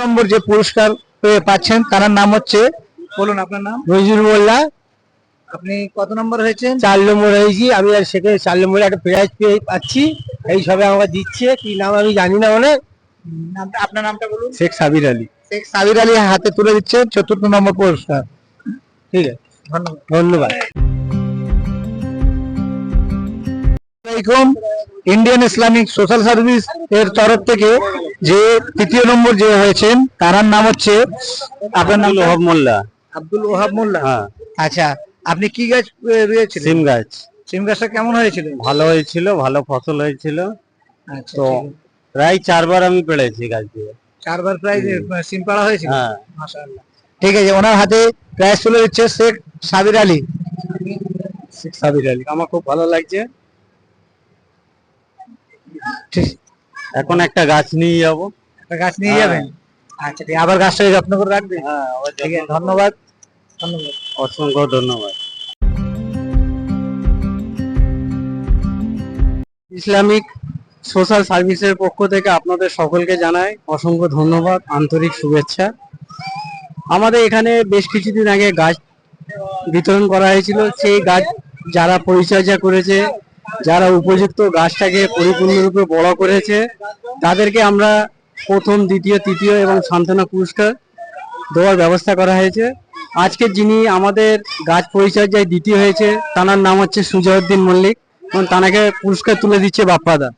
নম্বর যে পুরস্কার পেয়ে পাচ্ছেন তার নাম হচ্ছে বলুন আপনার নাম? নজরুল মোল্লা। আপনি কত নম্বর হয়েছেন? চার নম্বর হয়েছি। আমি আর সেখানে চার নম্বরে একটা প্রাইজ পেয়ে পাচ্ছি। এই সবে আমাকে দিচ্ছে। কি নাম আমি জানি না মানে। নাম- আপনার নামটা বলুন। শেখ সাবির আলী। শেখ সাবির আলী হাতে তুলে দিচ্ছে চতুর্থ নম্বর পুরস্কার। ঠিক আছে। ধন্যবাদ। ধন্যবাদ। ইন্ডিয়ান ইসলামিক সোশ্যাল সার্ভিস এর তরফ থেকে যে তৃতীয় নম্বর যে হয়েছেন তার নাম হচ্ছে আপনার নাম ওহাব মোল্লা। আব্দুল ওহাব মোল্লা। হ্যাঁ। আচ্ছা আপনি কি গাছ এ, রুয়েছিলেন? সিম গাছ। সিম গাছটা কেমন হয়েছিল? ভালো হয়েছিল ভালো ফসল হয়েছিল। আচ্ছা তো প্রায় চারবার আমি পেড়েছি গাছ দিয়ে। চারবার প্রায় সিম পাড়া হয়েছিল? হ্যাঁ। মাশাআল্লাহ। ঠিক আছে ওনার হাতে প্রাইজ তুলে দিচ্ছে শেখ সাবির আলী। শেখ সাবির আলী আমার খুব ভালো লাগছে। এখন একটা গাছ নিয়ে যাব। একটা গাছ নিয়ে হ্যাঁ। যাবেন আচ্ছা ঠিক আবার গাছটাকে যত্ন করে রাখবেন? হ্যাঁ ঠিক আছে ধন্যবাদ। ধন্যবাদ। অসংখ্য ধন্যবাদ। ইসলামিক সোশ্যাল সার্ভিসের পক্ষ থেকে আপনাদের সকলকে জানাই অসংখ্য ধন্যবাদ আন্তরিক শুভেচ্ছা। আমাদের এখানে বেশ কিছুদিন আগে গাছ বিতরণ করা হয়েছিল। সেই গাছ যারা পরিচর্যা করেছে যারা উপযুক্ত গাছটাকে পরিপূর্ণরূপে বড় করেছে, তাদেরকে আমরা প্রথম, দ্বিতীয়, তৃতীয় এবং সান্ত্বনা পুরস্কার দেওয়ার ব্যবস্থা করা হয়েছে। আজকে যিনি আমাদের গাছ পরিচর্যায় দ্বিতীয় হয়েছে তার নাম হচ্ছে সুজয়উদ্দিন মল্লিক এবং তানাকে পুরস্কার তুলে দিচ্ছে বাপ্পাদা।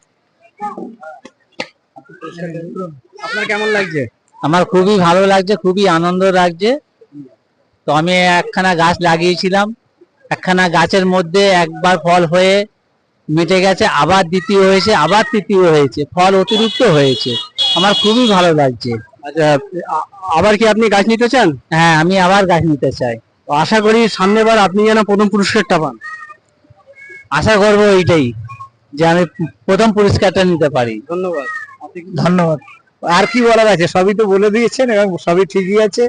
আপনার কেমন লাগছে? আমার খুবই ভালো লাগছে, খুবই আনন্দ লাগছে। তো আমি একখানা গাছ লাগিয়েছিলাম, একখানা গাছের মধ্যে একবার ফল হয়ে মিটে গেছে আবার দ্বিতীয় হয়েছে আবার তৃতীয় হয়েছে। ফল অতিরিক্ত হয়েছে। আমার খুবই ভালো লাগছে। আচ্ছা আবার কি আপনি গাছ নিতে চান? হ্যাঁ আমি আবার গাছ নিতে চাই। আশা করি সামনেবার আপনি যেন প্রথম পুরস্কারটা পান। আশা করব এইটাই যে আমি প্রথম পুরস্কারটা নিতে পারি। ধন্যবাদ। ধন্যবাদ। আর কি বলার আছে? সবই তো বলে দিয়েছেন এবং সবই ঠিকই আছে।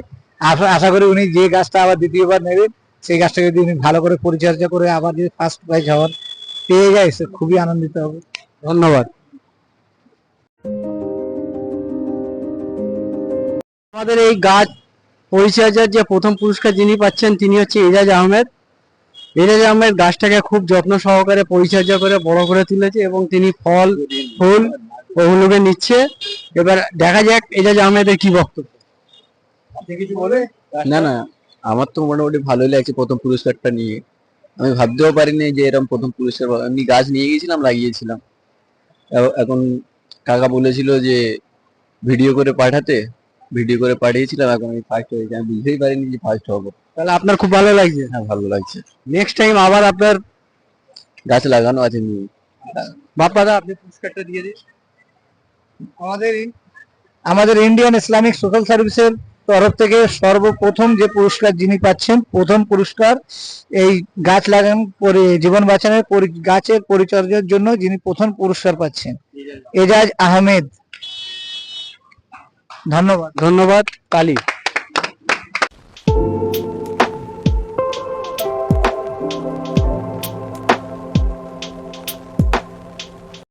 আশা করি উনি যে গাছটা আবার দ্বিতীয়বার নেবেন সেই গাছটাকে যদি উনি ভালো করে পরিচর্যা করে আবার যদি ফার্স্ট প্রাইজ হওয়ার পেয়ে সে খুবই আনন্দিত হবে। ধন্যবাদ। আমাদের এই গাছ পরিচর্যার যে প্রথম পুরস্কার যিনি পাচ্ছেন, তিনি হচ্ছে এজাজ আহমেদ। এজাজ আহমেদ গাছটাকে খুব যত্ন সহকারে পরিচর্যা করে বড় করে তুলেছে এবং তিনি ফল, ফুল ওগুলোকে নিচ্ছে। এবার দেখা যাক এজাজ আহমেদের কি বক্তব্য। না না, আমার তো মোটামুটি ভালোই লাগছে প্রথম পুরস্কারটা নিয়ে। আমি ভাবতেও পারিনি যে এরকম প্রথম পুরস্কার পাবো। এমনি গাছ নিয়ে গেছিলাম লাগিয়েছিলাম। এখন কাকা বলেছিল যে ভিডিও করে পাঠাতে। ভিডিও করে পাঠিয়েছিলাম এখন আমি ফার্স্ট হয়েছি। আমি বুঝতেই পারিনি যে ফার্স্ট হব। তাহলে আপনার খুব ভালো লাগছে। হ্যাঁ ভালো লাগছে। নেক্সট টাইম আবার আপনার গাছ লাগানো আছে নিয়ে। বাপ্পাদা আপনি পুরস্কারটা দিয়ে দিন। আমাদের আমাদের ইন্ডিয়ান ইসলামিক সোশ্যাল সার্ভিসের তরফ থেকে সর্বপ্রথম যে পুরস্কার যিনি পাচ্ছেন, প্রথম পুরস্কার এই গাছ লাগান পরে, জীবন বাঁচানোর গাছের পরিচর্যার জন্য যিনি প্রথম পুরস্কার পাচ্ছেন। এজাজ আহমেদ। ধন্যবাদ। ধন্যবাদ, কালী।